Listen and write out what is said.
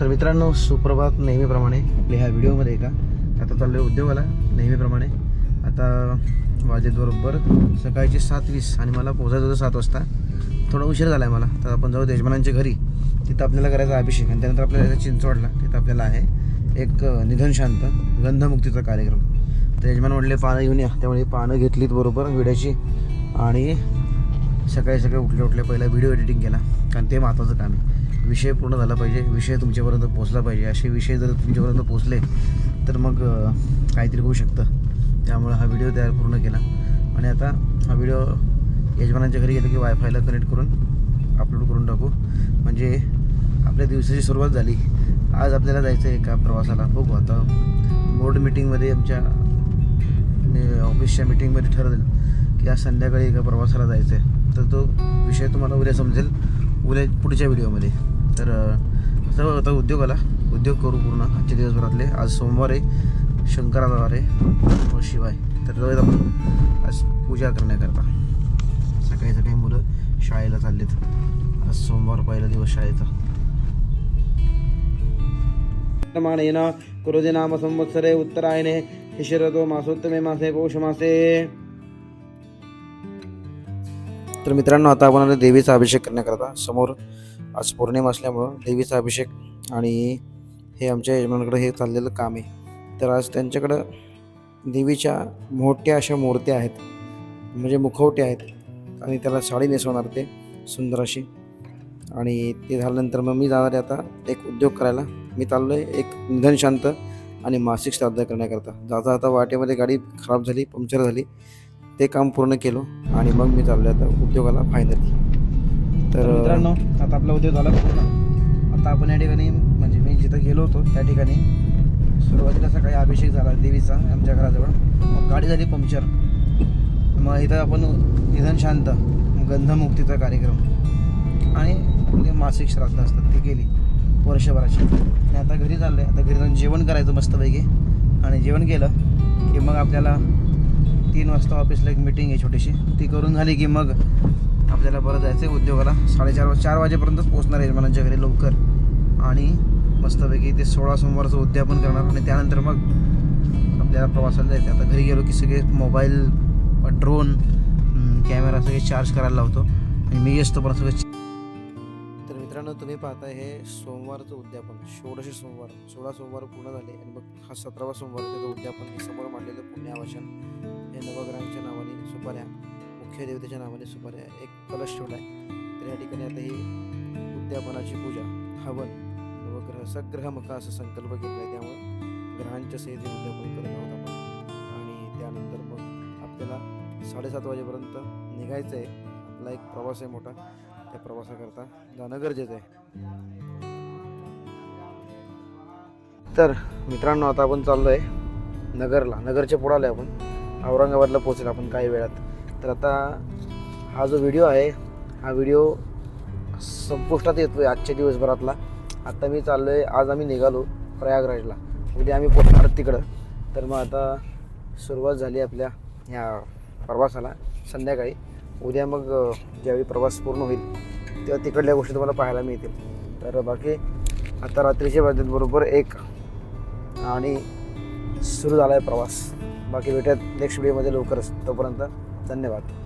तर मित्रांनो सुप्रभात नेहमीप्रमाणे. आपल्या ह्या व्हिडिओमध्ये एका आता चाललो आहे उद्योगाला नेहमीप्रमाणे. आता वाजेत बरोबर सकाळचे सात वीस आणि मला पोहोचायचं होतं सात वाजता. थोडा उशीर झाला आहे मला. तर आपण जाऊ देशमानांच्या घरी. तिथं आपल्याला करायचा अभिषेक आणि त्यानंतर आपल्याला जायचं चिंचवडला. तिथं आपल्याला आहे एक निधनशांत निधन शांत गंधमुक्तीचा कार्यक्रम. तर यजमान म्हटले पानं घेऊन या. त्यामुळे पानं घेतलीत बरोबर विड्याची. आणि सकाळी सकाळी उठले उठले पहिला व्हिडिओ एडिटिंग केला. कारण ते महत्त्वाचं काम आहे. विषय पूर्ण झाला पाहिजे विषय तुमच्यापर्यंत पोहोचला पाहिजे. असे विषय जर तुमच्यापर्यंत पोहोचले तर मग काहीतरी होऊ शकतं. त्यामुळे हा व्हिडिओ तयार पूर्ण केला. आणि आता हा व्हिडिओ यजमानांच्या घरी गेलं की वायफायला कनेक्ट करून अपलोड करून टाकू. म्हणजे आपल्या दिवसाची सुरुवात झाली. आज आपल्याला जायचं आहे एका प्रवासाला. बघू आता. बोर्ड मिटिंगमध्ये आमच्या ऑफिसच्या मिटिंगमध्ये ठरवलं की आज संध्याकाळी एका प्रवासाला जायचं आहे तर तो विषय तुम्हाला उद्या समजेल. उद्या पुढच्या व्हिडिओमध्ये. तर सर्व आता उद्योगाला उद्योग करू पूर्ण आजच्या दिवसभरातले. आज सोमवार आहे शंकराचा वार आहे व शिवाय तर जाऊयात आपण आज पूजा करण्याकरता. सकाळी सकाळी मुलं शाळेला चाललेत. आज सोमवार पहिला दिवस शाळेचा. माणेन कुरुदे नाम संवत्सरे उत्तरायणे शरदो मासोत्तमे मासे पौष मासे. तर मित्रांनो आता आपण देवीचा अभिषेक करण्याकरता समोर आज पौर्णिमा असल्यामुळं देवीचा अभिषेक आणि हे आमच्या यजमानाकडं हे चाललेलं काम आहे. तर आज त्यांच्याकडं देवीच्या मोठ्या अशा मूर्त्या आहेत. म्हणजे मुखवटे आहेत. आणि त्याला साडी नेसवणार ते सुंदर अशी. आणि ते झाल्यानंतर मग मी जाणार आहे आता एक उद्योग करायला. मी चाललो आहे एक निधन शांत आणि मासिक श्राद्ध करण्याकरता. जाता जाता वाटेमध्ये गाडी खराब झाली पंक्चर झाली. ते काम पूर्ण केलो आणि मग मी चाललो आता उद्योगाला फायनली तर मित्रांनो आता आपला उद्योग झाला आता आपण या ठिकाणी म्हणजे मी जिथं गेलो होतो त्या ठिकाणी सुरुवातीला सकाळी अभिषेक झाला देवीचा आमच्या घराजवळ. मग गाडी झाली पंक्चर. मग इथं आपण निधन शांत गंधमुक्तीचा कार्यक्रम. आणि मासिक श्राद्ध असतात ती केली वर्षभराची. आणि आता घरी चाललं आहे आता घरी जाऊन जेवण करायचं मस्तपैकी. आणि जेवण केलं की मग आपल्याला तीन वाजता ऑफिसला एक मीटिंग आहे छोटीशी. ती करून झाली की मग आपल्याला परत जायचं आहे उद्योगाला. साडेचार चार वाजेपर्यंतच पोहोचणार आहे यजमानांच्या घरी लवकर. आणि मस्तपैकी ते सोळा सोमवारचं उद्यापन करणार. आणि त्यानंतर मग आपल्याला प्रवासाला जायचं आता घरी गेलो की सगळे मोबाईल ड्रोन कॅमेरा सगळे चार्ज करायला लावतो. आणि मी असतो पण सगळं तर मित्रांनो तुम्ही पाहता हे सोमवारचं उद्यापन. षोडशे सोमवार. सोळा सोमवार पूर्ण झाले. आणि मग हा सतरावा सोमवार त्याचं उद्यापन हे समोर मांडलेलं पुण्यावाचन. हे नवग्रहांच्या नावाने सुपाऱ्या. मुख्य देवतेच्या नावाने सुपाऱ्या एक कलश ठेवला आहे तर या ठिकाणी आता ही उद्यापनाची पूजा हवन नवग्रह सग्रहमुख असं संकल्प केला आहे त्यामुळे ग्रहांच्या सहित उद्यापन करत आहोत आपण आणि त्यानंतर मग आपल्याला साडेसात वाजेपर्यंत निघायचं आहे आपला एक प्रवास आहे मोठा. त्या प्रवासाकरता जाणं गरजेचं आहे. तर मित्रांनो आता आपण चाललो आहे नगरला. नगरच्या पुढं आलो आपण. औरंगाबादला पोहोचेल आपण काही वेळात. तर आता हा जो व्हिडिओ आहे हा व्हिडिओ संपुष्टात येतो आहे आजच्या दिवसभरातला. आत्ता मी चाललो आहे आज आम्ही निघालो प्रयागराजला. उद्या आम्ही पोहोचणार तिकडं. तर मग आता सुरुवात झाली आपल्या ह्या प्रवासाला संध्याकाळी. उद्या मग ज्यावेळी प्रवास पूर्ण होईल तेव्हा तिकडल्या गोष्टी तुम्हाला पाहायला मिळतील. तर बाकी आता रात्रीच्या वाजत बरोबर एक आणि सुरू झाला आहे प्रवास. बाकी भेटत नेक्स्ट व्हिडिओमध्ये लवकरच. तोपर्यंत धन्यवाद.